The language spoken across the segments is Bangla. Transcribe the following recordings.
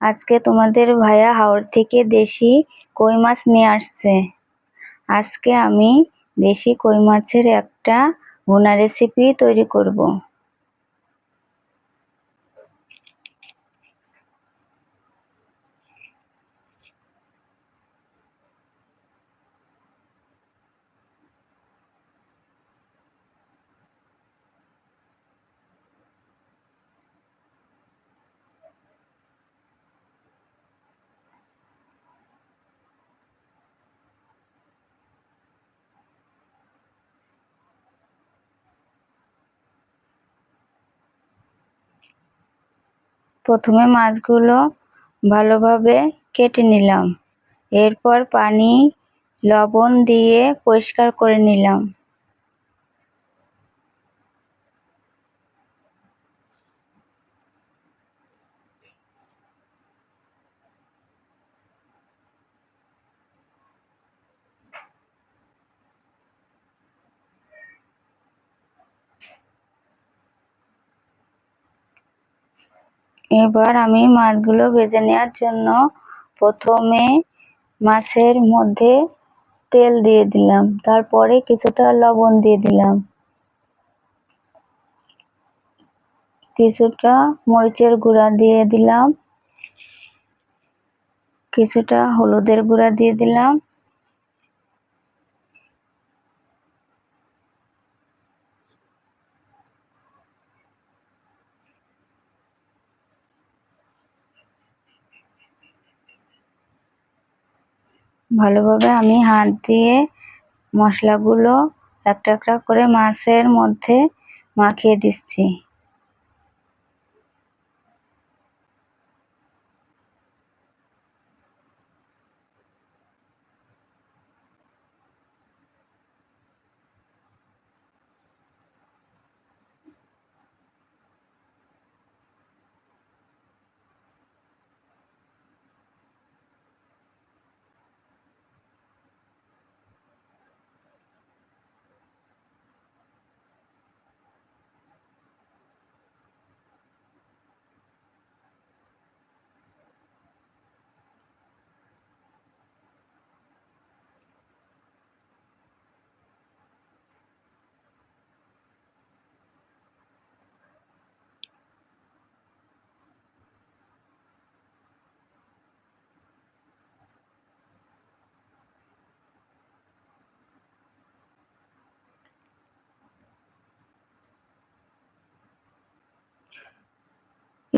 আজকে তোমাদের ভাইয়া হাওড় থেকে দেশি কই মাছ নিয়ে আসছে। আজকে আমি দেশি কই মাছের একটা ভুনা রেসিপি তৈরি করব। প্রথমে মাছগুলো ভালোভাবে কেটে নিলাম। এরপর পানি লবণ দিয়ে পরিষ্কার করে নিলাম। এবার আমি মাছগুলো ভেজে নেওয়ার জন্য প্রথমে মাছের মধ্যে তেল দিয়ে দিলাম। তারপরে কিছুটা লবণ দিয়ে দিলাম। কিছুটা মরিচের গুঁড়া দিয়ে দিলাম। কিছুটা হলুদের গুঁড়া দিয়ে দিলাম। ভালোভাবে আমি হাত দিয়ে মশলাগুলো একটা একটা করে মাছের মধ্যে মাখিয়ে দিচ্ছি।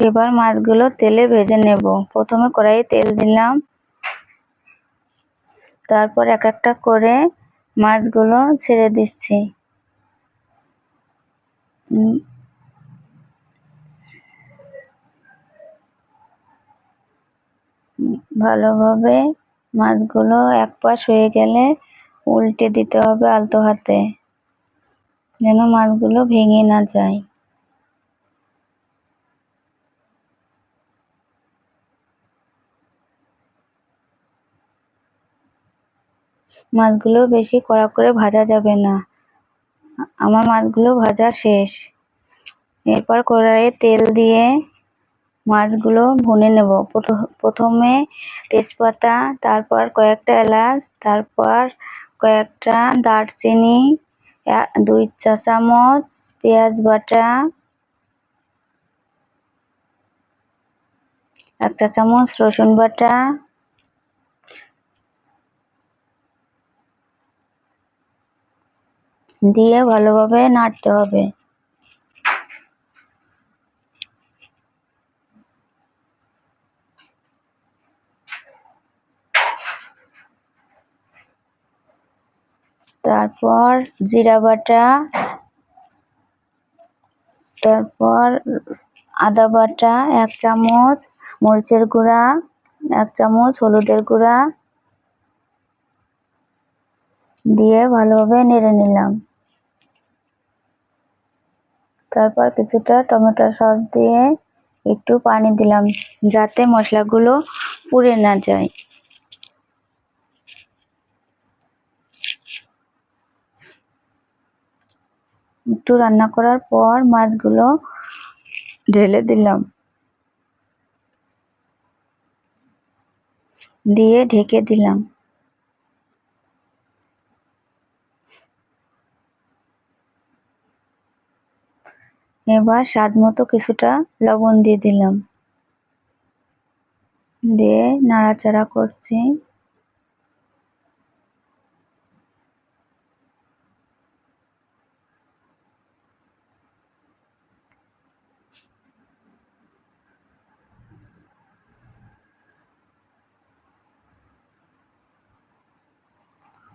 এবার মাছগুলো তেলে ভেজে নেব। প্রথমে কড়াইয়ে তেল দিলাম। তারপর এক একটা করে মাছগুলো ছেড়ে দিচ্ছি। ভালোভাবে মাছগুলো এক পাশ হয়ে গেলে উল্টে দিতে হবে আলতো হাতে, যেন মাছগুলো ভেঙে না যায়। মাছগুলো বেশি কড়া করে ভাজা যাবে না। আমার মাছগুলো ভাজা শেষ। এরপর কড়াইয়ে তেল দিয়ে মাছগুলো ভুনে নেব। প্রথমে তেজপাতা, তারপর কয়েকটা এলাচ, তারপর কয়েকটা দারচিনি দুই চা চামচ পেঁয়াজ বাটা একটা চামচ রসুন বাটা দিয়ে ভালোভাবে নাড়তে হবে। তারপর জিরা বাটা, তারপর আদা বাটা, এক চামচ মরিচের গুঁড়া, এক চামচ হলুদের গুঁড়া দিয়ে ভালোভাবে নেড়ে নিলাম। তারপর কিছুটা টমেটো সস দিয়ে একটু পানি দিলাম, যাতে মশলাগুলো পুড়ে না যায়। একটু রান্না করার পর মাছগুলো ঢেলে দিলাম। দিয়ে ঢেকে দিলাম। এবার স্বাদ মতো কিছুটা লবণ দিয়ে দিলাম। দিয়ে নাড়াচাড়া করছি।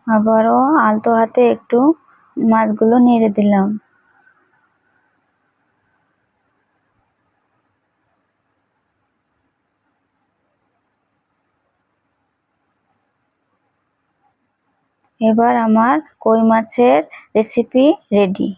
আবারও আলতো হাতে একটু মাছগুলো নেড়ে দিলাম। এবার আমার কই মাছের রেসিপি রেডি